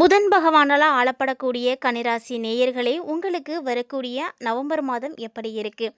புதன் பகவானால் ஆளப்படக்கூடிய கனிராசி நேயர்களே உங்களுக்கு வரக்கூடிய நவம்பர் மாதம் எப்படி இருக்குது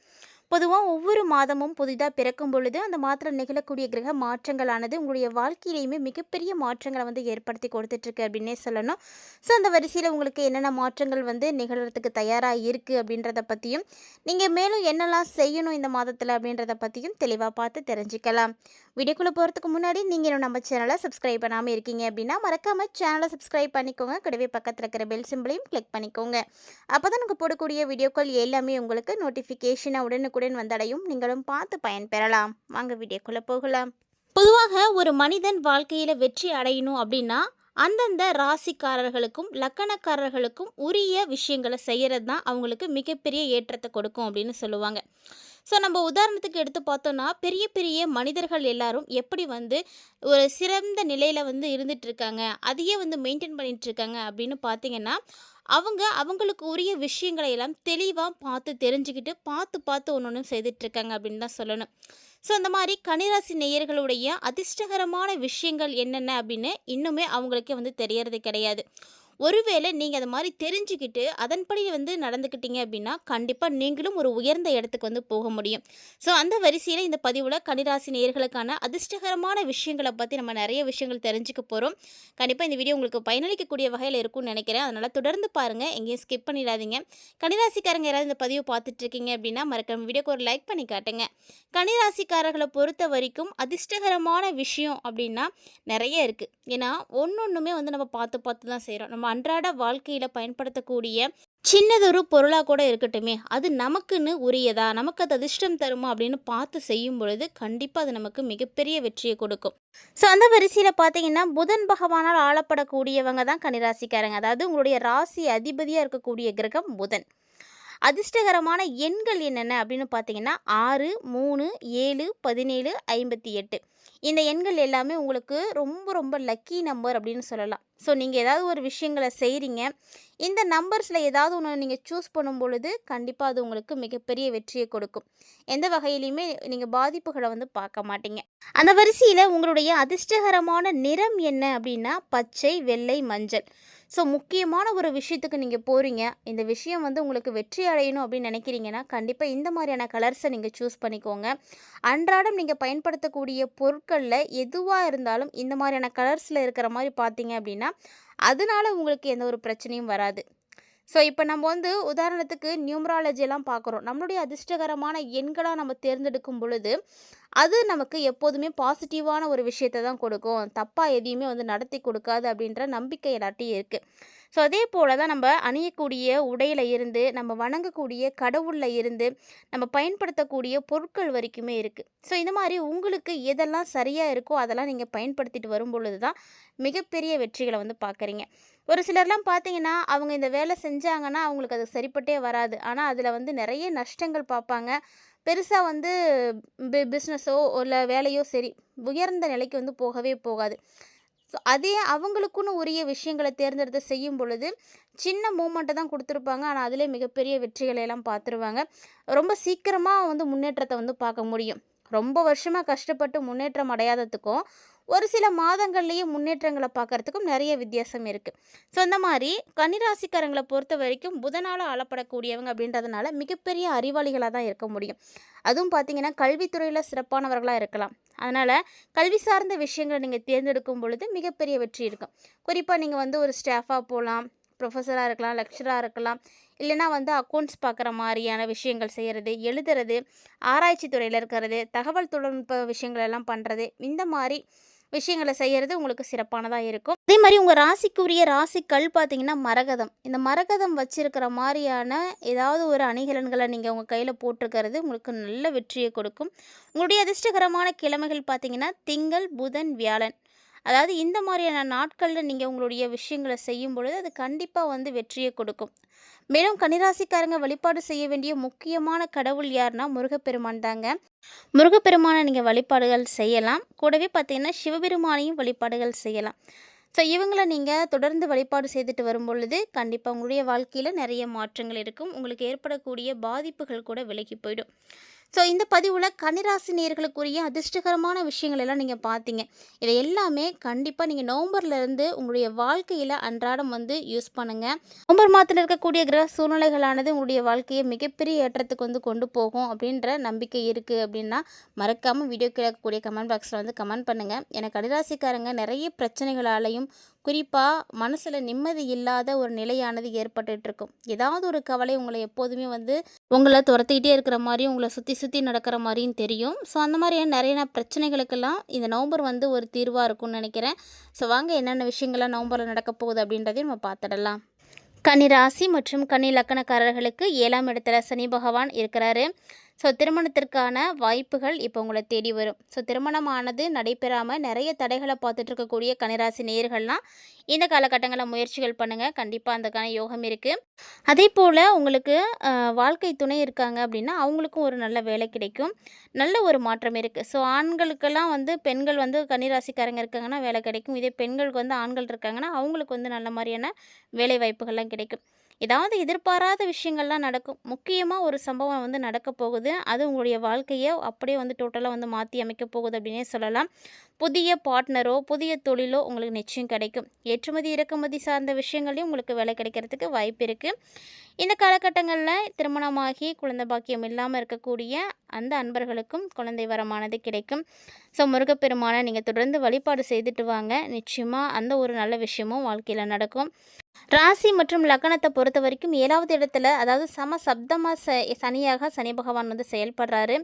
பொதுவாக ஒவ்வொரு மாதமும் புதிதாக பிறக்கும் பொழுது அந்த மாதத்தில் நிகழக்கூடிய கிரக மாற்றங்களானது உங்களுடைய வாழ்க்கையிலையுமே மிகப்பெரிய மாற்றங்களை வந்து ஏற்படுத்தி கொடுத்துட்ருக்கு அப்படின்னே சொல்லணும். ஸோ அந்த வரிசையில் உங்களுக்கு என்னென்ன மாற்றங்கள் வந்து நிகழறதுக்கு தயாராக இருக்குது அப்படின்றத பற்றியும் நீங்கள் மேலும் என்னெல்லாம் செய்யணும் இந்த மாதத்தில் அப்படின்றத பற்றியும் தெளிவாக பார்த்து தெரிஞ்சுக்கலாம். வீடியோக்குள்ளே போகிறதுக்கு முன்னாடி நீங்கள் இன்னும் நம்ம சேனலை சப்ஸ்கிரைப் பண்ணாமல் இருக்கீங்க அப்படின்னா மறக்காமல் சேனலை சப்ஸ்கிரைப் பண்ணிக்கோங்க. கூடவே பக்கத்தில் இருக்கிற பெல் சிம்பிளையும் கிளிக் பண்ணிக்கோங்க. அப்போ தான் நாங்கள் போடக்கூடிய வீடியோக்கள் எல்லாமே உங்களுக்கு நோட்டிஃபிகேஷனாக உடனுக்குடன் வந்தடையும். நீங்களும் பார்த்து பயன்பெறலாம். வாங்க வீடியோக்குள்ளே போகலாம். பொதுவாக ஒரு மனிதன் வாழ்க்கையில் வெற்றி அடையணும் அப்படின்னா அந்தந்த ராசிக்காரர்களுக்கும் லக்கணக்காரர்களுக்கும் உரிய விஷயங்களை செய்கிறது தான் அவங்களுக்கு மிகப்பெரிய ஏற்றத்தை கொடுக்கும் அப்படின்னு சொல்லுவாங்க. ஸோ நம்ம உதாரணத்துக்கு எடுத்து பார்த்தோன்னா பெரிய பெரிய மனிதர்கள் எல்லாரும் எப்படி வந்து ஒரு சிறந்த நிலையில் வந்து இருந்துட்டு இருக்காங்க அதையே வந்து மெயின்டைன் பண்ணிட்டு இருக்காங்க அப்படின்னு பார்த்தீங்கன்னா அவங்க அவங்களுக்கு உரிய விஷயங்களை எல்லாம் தெளிவாக பார்த்து தெரிஞ்சுக்கிட்டு பார்த்து பார்த்து ஒன்று ஒன்று செய்துட்ருக்காங்க அப்படின்னு தான் சொல்லணும். ஸோ அந்த மாதிரி கனிராசி நேயர்களுடைய அதிர்ஷ்டகரமான விஷயங்கள் என்னென்ன அப்படின்னு இன்னுமே அவங்களுக்கே வந்து தெரியறது கிடையாது. ஒருவேளை நீங்கள் அதை மாதிரி தெரிஞ்சுக்கிட்டு அதன்படி வந்து நடந்துக்கிட்டீங்க அப்படின்னா கண்டிப்பாக நீங்களும் ஒரு உயர்ந்த இடத்துக்கு வந்து போக முடியும். ஸோ அந்த வரிசையில் இந்த பதிவில் கன்னிராசி நேயர்களுக்கான அதிர்ஷ்டகரமான விஷயங்களை பற்றி நம்ம நிறைய விஷயங்கள் தெரிஞ்சுக்க போகிறோம் கண்டிப்பாக இந்த வீடியோ உங்களுக்கு பயனளிக்கக்கூடிய வகையில் இருக்கும்னு நினைக்கிறேன். அதனால் தொடர்ந்து பாருங்கள் எங்கேயும் ஸ்கிப் பண்ணிடாதீங்க. கன்னிராசிக்காரங்க யாராவது இந்த பதிவு பார்த்துட்டு இருக்கீங்க அப்படின்னா மறக்காம வீடியோக்கு ஒரு லைக் பண்ணி காட்டுங்க. கன்னிராசிக்காரர்களை பொறுத்த வரைக்கும் அதிர்ஷ்டகரமான விஷயம் அப்படின்னா நிறைய இருக்குது ஏன்னா ஒன்று ஒன்றுமே வந்து நம்ம பார்த்து பார்த்து தான் செய்கிறோம் நம்ம அன்றாட வாழ்க்கையில் பயன்படுத்தக்கூடிய சின்னதொரு பொருளாக கூட இருக்கட்டுமே அது நமக்குன்னு உரியதா? நமக்கு அது அதிர்ஷ்டம் தருமா? அப்படின்னு பார்த்து செய்யும் பொழுது கண்டிப்பாக அது நமக்கு மிகப்பெரிய வெற்றியை கொடுக்கும். ஸோ அந்த வரிசையில் பார்த்தீங்கன்னா புதன் பகவானால் ஆளப்படக்கூடியவங்க தான் கன்னிராசிக்காரங்க. அதாவது உங்களுடைய ராசி அதிபதியாக இருக்கக்கூடிய கிரகம் புதன். அதிர்ஷ்டகரமான எண்கள் என்னென்ன அப்படின்னு பார்த்தீங்கன்னா ஆறு மூணு ஏழு பதினேழு ஐம்பத்தி எட்டு. இந்த எண்கள் எல்லாமே உங்களுக்கு ரொம்ப ரொம்ப லக்கி நம்பர் அப்படின்னு சொல்லலாம். ஸோ நீங்கள் ஏதாவது ஒரு விஷயங்களை செய்கிறீங்க இந்த நம்பர்ஸில் ஏதாவது ஒன்று நீங்கள் சூஸ் பண்ணும் பொழுது கண்டிப்பாக அது உங்களுக்கு மிகப்பெரிய வெற்றியை கொடுக்கும். எந்த வகையிலையுமே நீங்கள் பாதிப்புகளை வந்து பார்க்க மாட்டீங்க. அந்த வரிசையில் உங்களுடைய அதிர்ஷ்டகரமான நிறம் என்ன அப்படின்னா பச்சை வெள்ளை மஞ்சள். ஸோ முக்கியமான ஒரு விஷயத்துக்கு நீங்கள் போகிறீங்க இந்த விஷயம் வந்து உங்களுக்கு வெற்றி அடையணும் அப்படின்னு நினைக்கிறீங்கன்னா கண்டிப்பாக இந்த மாதிரியான கலர்ஸை நீங்கள் சூஸ் பண்ணிக்கோங்க. அன்றாடம் நீங்கள் பயன்படுத்தக்கூடிய பொருட்களில் எதுவாக இருந்தாலும் இந்த மாதிரியான கலர்ஸில் இருக்கிற மாதிரி பார்த்தீங்க அப்படின்னா அதனால உங்களுக்கு எந்த ஒரு பிரச்சனையும் வராது. ஸோ இப்போ நம்ம வந்து உதாரணத்துக்கு நியூமராலஜியெல்லாம் பார்க்குறோம் நம்மளுடைய அதிர்ஷ்டகரமான எண்களாக நம்ம தேர்ந்தெடுக்கும் பொழுது அது நமக்கு எப்போதுமே பாசிட்டிவான ஒரு விஷயத்தை தான் கொடுக்கும். தப்பாக எதையுமே வந்து நடத்தி கொடுக்காது அப்படின்ற நம்பிக்கை எல்லாட்டையும் இருக்குது ஸோ அதே போல் தான் நம்ம அணியக்கூடிய உடையில் இருந்து நம்ம வணங்கக்கூடிய கடவுளில் இருந்து நம்ம பயன்படுத்தக்கூடிய பொருட்கள் வரைக்குமே இருக்குது ஸோ இந்த மாதிரி உங்களுக்கு எதெல்லாம் சரியாக இருக்கோ அதெல்லாம் நீங்கள் பயன்படுத்திட்டு வரும் பொழுது தான் மிகப்பெரிய வெற்றிகளை வந்து பார்க்குறீங்க ஒரு சிலர்லாம் பார்த்தீங்கன்னா அவங்க இந்த வேலை செஞ்சாங்கன்னா அவங்களுக்கு அது சரிப்பட்டே வராது. ஆனால் அதில் வந்து நிறைய நஷ்டங்கள் பார்ப்பாங்க பெருசாக வந்து பி பிஸ்னஸோ இல்லை வேலையோ சரி உயர்ந்த நிலைக்கு வந்து போகவே போகாது. ஸோ அதே அவங்களுக்குன்னு உரிய விஷயங்களை தேர்ந்தெடுத்து செய்யும் பொழுது சின்ன மூமெண்ட்டை தான் கொடுத்துருப்பாங்க. ஆனால் அதிலே மிகப்பெரிய வெற்றிகளை எல்லாம் பார்த்துருவாங்க. ரொம்ப சீக்கிரமாக வந்து முன்னேற்றத்தை வந்து பார்க்க முடியும். ரொம்ப வருஷமாக கஷ்டப்பட்டு முன்னேற்றம் அடையாததுக்கும் ஒரு சில மாதங்கள்லேயே முன்னேற்றங்களை பார்க்கறதுக்கும் நிறைய வித்தியாசம் இருக்குது ஸோ அந்த மாதிரி கன்னிராசிக்காரங்களை பொறுத்த வரைக்கும் புதனால் ஆளப்படக்கூடியவங்க அப்படின்றதுனால மிகப்பெரிய அறிவாளிகளாக தான் இருக்க முடியும். அதுவும் பார்த்தீங்கன்னா கல்வித்துறையில் சிறப்பானவர்களாக இருக்கலாம். அதனால் கல்வி சார்ந்த விஷயங்களை நீங்கள் தேர்ந்தெடுக்கும் பொழுது மிகப்பெரிய வெற்றி இருக்கும். குறிப்பாக நீங்கள் வந்து ஒரு ஸ்டாஃபாக போகலாம் ப்ரொஃபஸராக இருக்கலாம் லெக்சராக இருக்கலாம் இல்லைனா வந்து அக்கௌண்ட்ஸ் பார்க்குற மாதிரியான விஷயங்கள் செய்கிறது எழுதுறது ஆராய்ச்சி துறையில் இருக்கிறது தகவல் தொழில்நுட்ப விஷயங்கள் எல்லாம் பண்ணுறது இந்த மாதிரி விஷயங்களை செய்கிறது உங்களுக்கு சிறப்பானதாக இருக்கும். அதே மாதிரி உங்கள் ராசிக்குரிய ராசிக்கல் பார்த்தீங்கன்னா மரகதம். இந்த மரகதம் வச்சிருக்கிற மாதிரியான ஏதாவது ஒரு அணிகலன்களை நீங்கள் உங்கள் கையில் போட்டிருக்கிறது உங்களுக்கு நல்ல வெற்றியை கொடுக்கும். உங்களுடைய அதிர்ஷ்டகரமான கிழமைகள் பார்த்தீங்கன்னா திங்கள் புதன் வியாழன். அதாவது இந்த மாதிரியான நாட்களில் நீங்கள் உங்களுடைய விஷயங்களை செய்யும் பொழுது அது கண்டிப்பாக வந்து வெற்றியை கொடுக்கும். மேலும் கன்னிராசிக்காரங்க வழிபாடு செய்ய வேண்டிய முக்கியமான கடவுள் யாருன்னா முருகப்பெருமான் தாங்க. முருகப்பெருமானை நீங்கள் வழிபாடுகள் செய்யலாம். கூடவே பார்த்தீங்கன்னா சிவபெருமானையும் வழிபாடுகள் செய்யலாம். ஸோ இவங்களை நீங்கள் தொடர்ந்து வழிபாடு செய்துட்டு வரும் பொழுது கண்டிப்பாக உங்களுடைய வாழ்க்கையில் நிறைய மாற்றங்கள் இருக்கும். உங்களுக்கு ஏற்படக்கூடிய பாதிப்புகள் கூட விலகி போயிடும். ஸோ இந்த பதிவில் கன்னிராசி நேர்களுக்குரிய அதிர்ஷ்டகரமான விஷயங்கள் எல்லாம் நீங்கள் பார்த்தீங்க இதை எல்லாமே கண்டிப்பாக நீங்கள் நவம்பர்லேருந்து உங்களுடைய வாழ்க்கையில் அன்றாடம் வந்து யூஸ் பண்ணுங்கள் நவம்பர் மாதத்தில் இருக்கக்கூடிய கிரக சூழ்நிலைகளானது உங்களுடைய வாழ்க்கையை மிகப்பெரிய ஏற்றத்துக்கு வந்து கொண்டு போகும் அப்படின்ற நம்பிக்கை இருக்குது அப்படின்னா மறக்காமல் வீடியோ கேட்கக்கூடிய கமெண்ட் பாக்ஸில் வந்து கமெண்ட் பண்ணுங்கள் எனக்கு கன்னிராசிக்காரங்க நிறைய பிரச்சனைகளாலையும் குறிப்பாக மனசில் நிம்மதி இல்லாத ஒரு நிலையானது ஏற்பட்டுட்டு இருக்கும் ஏதாவது ஒரு கவலை உங்களை எப்போதுமே வந்து உங்களை துரத்திக்கிட்டே இருக்கிற மாதிரியும் உங்களை சுற்றி சுற்றி நடக்கிற மாதிரியும் தெரியும். ஸோ அந்த மாதிரியான நிறைய பிரச்சனைகளுக்கெல்லாம் இந்த நவம்பர் வந்து ஒரு தீர்வாக இருக்கும்னு நினைக்கிறேன். ஸோ வாங்க என்னென்ன விஷயங்கள்லாம் நவம்பரில் நடக்க போகுது அப்படின்றதையும் நம்ம பார்த்துடலாம். கன்னி ராசி மற்றும் கன்னி லக்கணக்காரர்களுக்கு ஏழாம் இடத்துல சனி பகவான் இருக்கிறாரு. ஸோ திருமணத்திற்கான வாய்ப்புகள் இப்போ உங்களை தேடி வரும். ஸோ திருமணமானது நடைபெறாமல் நிறைய தடைகளை பார்த்துட்டு இருக்கக்கூடிய கனிராசி நேயர்கள்லாம் இந்த காலகட்டங்களில் முயற்சிகள் பண்ணுங்கள் கண்டிப்பாக அதுக்கான யோகம் இருக்குது அதே போல் உங்களுக்கு வாழ்க்கை துணை இருக்காங்க அப்படின்னா அவங்களுக்கும் ஒரு நல்ல வேலை கிடைக்கும். நல்ல ஒரு மாற்றம் இருக்குது ஸோ ஆண்களுக்கெல்லாம் வந்து பெண்கள் வந்து கன்னிராசிக்காரங்க இருக்காங்கன்னா வேலை கிடைக்கும். இதே பெண்களுக்கு வந்து ஆண்கள் இருக்காங்கன்னா அவங்களுக்கு வந்து நல்ல மாதிரியான வேலை வாய்ப்புகள்லாம் கிடைக்கும். ஏதாவது எதிர்பாராத விஷயங்கள்லாம் நடக்கும். முக்கியமாக ஒரு சம்பவம் வந்து நடக்க போகுது. அது உங்களுடைய வாழ்க்கையை அப்படியே வந்து டோட்டலாக வந்து மாற்றி அமைக்க போகுது அப்படின்னே சொல்லலாம். புதிய பார்ட்னரோ புதிய தொழிலோ உங்களுக்கு நிச்சயம் கிடைக்கும். ஏற்றுமதி இறக்குமதி சார்ந்த விஷயங்களையும் உங்களுக்கு வேலை கிடைக்கிறதுக்கு வாய்ப்பு இருக்குது இந்த காலகட்டங்களில் திருமணமாகி குழந்தை பாக்கியம் இல்லாமல் இருக்கக்கூடிய அந்த அன்பர்களுக்கும் குழந்தை வரமானது கிடைக்கும். ஸோ முருகப்பெருமானை நீங்கள் தொடர்ந்து வழிபாடு செய்துட்டு வாங்க. நிச்சயமாக அந்த ஒரு நல்ல விஷயமும் வாழ்க்கையில் நடக்கும். ராசி மற்றும் லக்னத்தை பொறுத்த வரைக்கும் ஏழாவது இடத்துல அதாவது சம சப்தமாக ச சனியாக சனி பகவான் வந்து செயல்படுறாரு.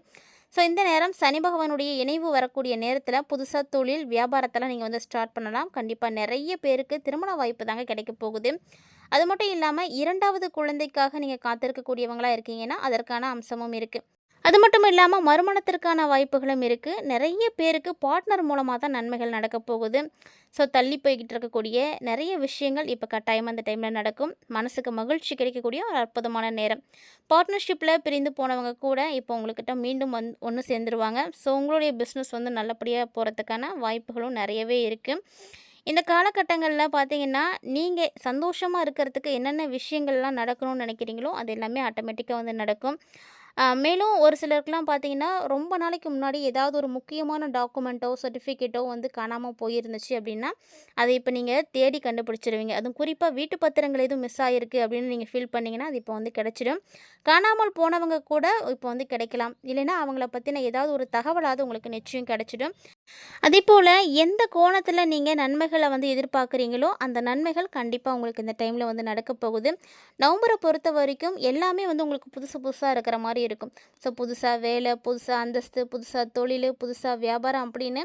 ஸோ இந்த நேரம் சனி பகவானுடைய இணைவு வரக்கூடிய நேரத்தில் புதுசாக தொழில் வியாபாரத்தெல்லாம் நீங்கள் வந்து ஸ்டார்ட் பண்ணலாம். கண்டிப்பாக நிறைய பேருக்கு திருமண வாய்ப்பு தாங்க கிடைக்க போகுது. அது மட்டும் இல்லாமல் இரண்டாவது குழந்தைக்காக நீங்கள் காத்திருக்கக்கூடியவங்களாக இருக்கீங்கன்னா அதற்கான அம்சமும் இருக்குது அது மட்டும் இல்லாமல் மறுமணத்திற்கான வாய்ப்புகளும் இருக்குது நிறைய பேருக்கு பார்ட்னர் மூலமாக தான் நன்மைகள் நடக்க போகுது. ஸோ தள்ளி போய்கிட்டு இருக்கக்கூடிய நிறைய விஷயங்கள் இப்போ கட்டாயம் அந்த டைமில் நடக்கும். மனசுக்கு மகிழ்ச்சி கிடைக்கக்கூடிய ஒரு அற்புதமான நேரம். பார்ட்னர்ஷிப்பில் பிரிந்து போனவங்க கூட இப்போ உங்கள்கிட்ட மீண்டும் வந்து ஒன்று சேர்ந்துருவாங்க. ஸோ உங்களுடைய பிஸ்னஸ் வந்து நல்லபடியாக போகிறதுக்கான வாய்ப்புகளும் நிறையவே இருக்குது இந்த காலகட்டங்களில் பார்த்தீங்கன்னா நீங்கள் சந்தோஷமாக இருக்கிறதுக்கு என்னென்ன விஷயங்கள்லாம் நடக்கணும்னு நினைக்கிறீங்களோ அது எல்லாமே ஆட்டோமேட்டிக்காக வந்து நடக்கும். மேலும் ஒரு சிலருக்குலாம் பார்த்தீங்கன்னா ரொம்ப நாளைக்கு முன்னாடி ஏதாவது ஒரு முக்கியமான டாக்குமெண்ட்டோ சர்டிஃபிகேட்டோ வந்து காணாமல் போயிருந்துச்சு அப்படின்னா அதை இப்போ நீங்கள் தேடி கண்டுபிடிச்சிருவீங்க. அதுவும் குறிப்பாக வீட்டு பத்திரங்கள் எதுவும் மிஸ் ஆகிருக்கு அப்படின்னு நீங்கள் ஃபீல் பண்ணிங்கன்னா அது இப்போ வந்து கிடச்சிடும். காணாமல் போனவங்க கூட இப்போ வந்து கிடைக்கலாம். இல்லைன்னா அவங்கள பற்றின ஏதாவது ஒரு தகவலாவது உங்களுக்கு நிச்சயம் கிடச்சிடும். அதே போல் எந்த கோணத்தில் நீங்கள் நன்மைகளை வந்து எதிர்பார்க்குறீங்களோ அந்த நன்மைகள் கண்டிப்பாக உங்களுக்கு இந்த டைமில் வந்து நடக்க போகுது. நவம்பரை பொறுத்த வரைக்கும் எல்லாமே வந்து உங்களுக்கு புதுசு புதுசாக இருக்கிற மாதிரி இருக்கும். ஸோ புதுசாக வேலை புதுசாக அந்தஸ்து புதுசாக தொழில் புதுசாக வியாபாரம் அப்படின்னு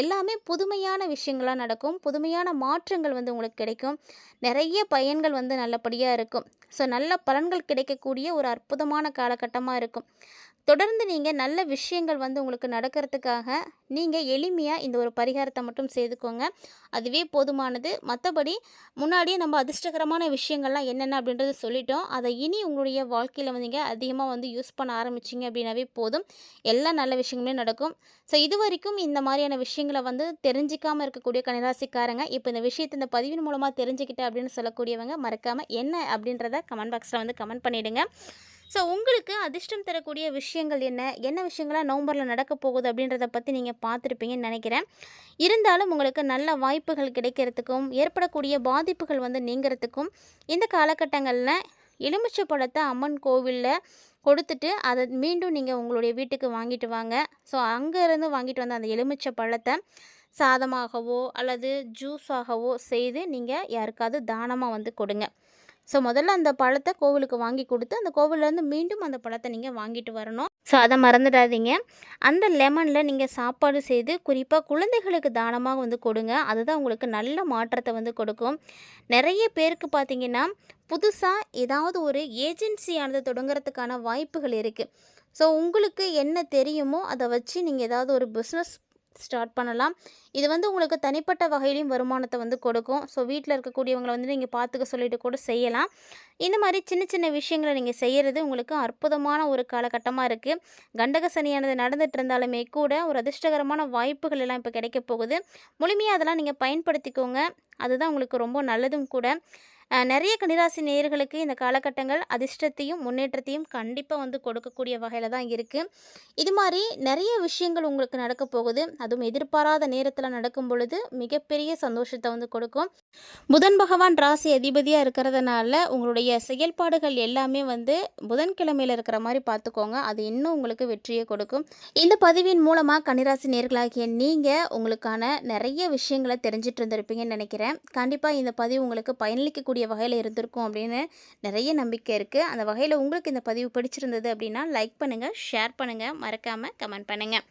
எல்லாமே புதுமையான விஷயங்களாக நடக்கும். புதுமையான மாற்றங்கள் வந்து உங்களுக்கு கிடைக்கும். நிறைய பயன்கள் வந்து நல்லபடியாக இருக்கும். ஸோ நல்ல பலன்கள் கிடைக்கக்கூடிய ஒரு அற்புதமான காலகட்டமாக இருக்கும். தொடர்ந்து நீங்கள் நல்ல விஷயங்கள் வந்து உங்களுக்கு நடக்கிறதுக்காக நீங்கள் எளிமையாக இந்த ஒரு பரிகாரத்தை மட்டும் செய்துக்கோங்க. அதுவே போதுமானது. மற்றபடி முன்னாடியே நம்ம அதிர்ஷ்டகரமான விஷயங்கள்லாம் என்னென்ன அப்படின்றத சொல்லிட்டோம். அதை இனி உங்களுடைய வாழ்க்கையில் வந்து நீங்கள் அதிகமாக வந்து யூஸ் பண்ண ஆரம்பிச்சிங்க அப்படின்னாவே போதும். எல்லா நல்ல விஷயங்களுமே நடக்கும். ஸோ இது வரைக்கும் இந்த மாதிரியான விஷயங்களை வந்து தெரிஞ்சிக்காமல் இருக்கக்கூடிய கணிராசிக்காரங்க இப்போ இந்த விஷயத்தை இந்த பதிவின் மூலமாக தெரிஞ்சுக்கிட்டேன் அப்படின்னு சொல்லக்கூடியவங்க மறக்காமல் என்ன அப்படின்றத கமெண்ட் பாக்ஸில் வந்து கமெண்ட் பண்ணிவிடுங்க ஸோ உங்களுக்கு அதிர்ஷ்டம் தரக்கூடிய விஷயங்கள் என்ன? என்ன விஷயங்களாக நவம்பரில் நடக்க போகுது அப்படின்றத பற்றி நீங்கள் பார்த்துருப்பீங்கன்னு நினைக்கிறேன். இருந்தாலும் உங்களுக்கு நல்ல வாய்ப்புகள் கிடைக்கிறதுக்கும் ஏற்படக்கூடிய பாதிப்புகள் வந்து நீங்கிறதுக்கும் இந்த காலகட்டங்களில் எலுமிச்சை பழத்தை அம்மன் கோவிலில் கொடுத்துட்டு அதை மீண்டும் நீங்கள் உங்களுடைய வீட்டுக்கு வாங்கிட்டு வாங்க. ஸோ அங்கேருந்து வாங்கிட்டு வந்த அந்த எலுமிச்சை பழத்தை சாதமாகவோ அல்லது ஜூஸாகவோ செய்து நீங்கள் யாருக்காவது தானமாக வந்து கொடுங்க. ஸோ முதல்ல அந்த பழத்தை கோவிலுக்கு வாங்கி கொடுத்து அந்த கோவிலேருந்து மீண்டும் அந்த பழத்தை நீங்கள் வாங்கிட்டு வரணும். ஸோ அதை மறந்துடாதீங்க. அந்த லெமனில் நீங்கள் சாப்பாடு செய்து குறிப்பாக குழந்தைகளுக்கு தானமாக வந்து கொடுங்க. அதுதான் உங்களுக்கு நல்ல மாற்றத்தை வந்து கொடுக்கும். நிறைய பேருக்கு பார்த்தீங்கன்னா புதுசாக ஏதாவது ஒரு ஏஜென்சியானது தொடங்குறதுக்கான வாய்ப்புகள் இருக்குது ஸோ உங்களுக்கு என்ன தெரியுமோ அதை வச்சு நீங்கள் ஏதாவது ஒரு பிஸ்னஸ் ஸ்டார்ட் பண்ணலாம். இது வந்து உங்களுக்கு தனிப்பட்ட வகையிலையும் வருமானத்தை வந்து கொடுக்கும். ஸோ வீட்டில் இருக்கக்கூடியவங்களை வந்து நீங்கள் பார்த்துக்க சொல்லிட்டு கூட செய்யலாம். இந்த மாதிரி சின்ன சின்ன விஷயங்களை நீங்கள் செய்கிறது உங்களுக்கு அற்புதமான ஒரு காலகட்டமாக இருக்குது கண்டக சனியானது நடந்துட்டு இருந்தாலுமே கூட ஒரு அதிர்ஷ்டகரமான வாய்ப்புகள் எல்லாம் இப்போ கிடைக்க போகுது. முழுமையாக அதெல்லாம் நீங்கள் பயன்படுத்திக்கோங்க. அதுதான் உங்களுக்கு ரொம்ப நல்லதும் கூட. நிறைய கன்னிராசி நேயர்களுக்கு இந்த காலகட்டங்கள் அதிர்ஷ்டத்தையும், முன்னேற்றத்தையும் கண்டிப்பாக வந்து கொடுக்கக்கூடிய வகையில் தான் இருக்குது இது மாதிரி நிறைய விஷயங்கள் உங்களுக்கு நடக்க போகுது. அதுவும் எதிர்பாராத நேரத்தில் நடக்கும் பொழுது மிகப்பெரிய சந்தோஷத்தை வந்து கொடுக்கும். புதன் பகவான் ராசி அதிபதியாக இருக்கிறதுனால, உங்களுடைய செயல்பாடுகள் எல்லாமே வந்து புதன்கிழமையில் இருக்கிற மாதிரி பார்த்துக்கோங்க. அது இன்னும் உங்களுக்கு வெற்றியை கொடுக்கும். இந்த பதிவின் மூலமாக கன்னிராசி நேயர்களாகிய நீங்கள் உங்களுக்கான நிறைய விஷயங்கள தெரிஞ்சுட்டு இருந்திருப்பீங்கன்னு நினைக்கிறேன். கண்டிப்பாக இந்த பதிவு உங்களுக்கு பயனளிக்கக்கூடிய வகையில் இருந்திருக்கும் அப்படின்னு நிறைய நம்பிக்கை இருக்குது அந்த வகையில் உங்களுக்கு இந்த பதிவு பிடிச்சிருந்தது அப்படின்னா, லைக் பண்ணுங்கள் ஷேர் பண்ணுங்கள் மறக்காமல் கமெண்ட் பண்ணுங்கள்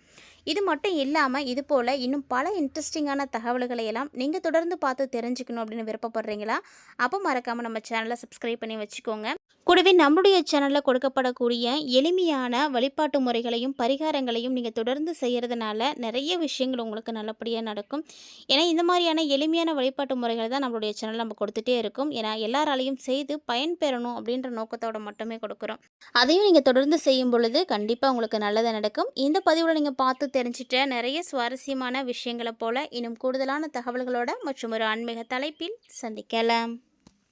இது மட்டும் இல்லாமல் இது போல் இன்னும் பல இன்ட்ரெஸ்டிங்கான தகவல்களை எல்லாம் நீங்கள் தொடர்ந்து பார்த்து தெரிஞ்சுக்கணும் அப்படின்னு விருப்பப்படுறீங்களா? அப்போ மறக்காமல் நம்ம சேனலை சப்ஸ்கிரைப் பண்ணி வச்சுக்கோங்க. கூடவே நம்மளுடைய சேனலில் கொடுக்கப்படக்கூடிய எளிமையான வழிபாட்டு முறைகளையும், பரிகாரங்களையும் நீங்கள் தொடர்ந்து செய்கிறதுனால நிறைய விஷயங்கள் உங்களுக்கு நல்லபடியாக நடக்கும். ஏன்னா, இந்த மாதிரியான எளிமையான வழிபாட்டு முறைகள் தான் நம்மளுடைய சேனல் நம்ம கொடுத்துட்டே இருக்கும் ஏன்னா, எல்லாராலையும் செய்து பயன்பெறணும் அப்படின்ற நோக்கத்தோட மட்டுமே கொடுக்குறோம். அதையும் நீங்கள் தொடர்ந்து செய்யும் பொழுது கண்டிப்பாக உங்களுக்கு நல்லது நடக்கும். இந்த பதிவில் நீங்கள் பார்த்து தெரிஞ்சிட்ட நிறைய சுவாரஸ்யமான விஷயங்கள போல இன்னும் கூடுதலான தகவல்களோட மற்றும் ஒரு ஆன்மீக தலைப்பில் சந்திக்கலாம்.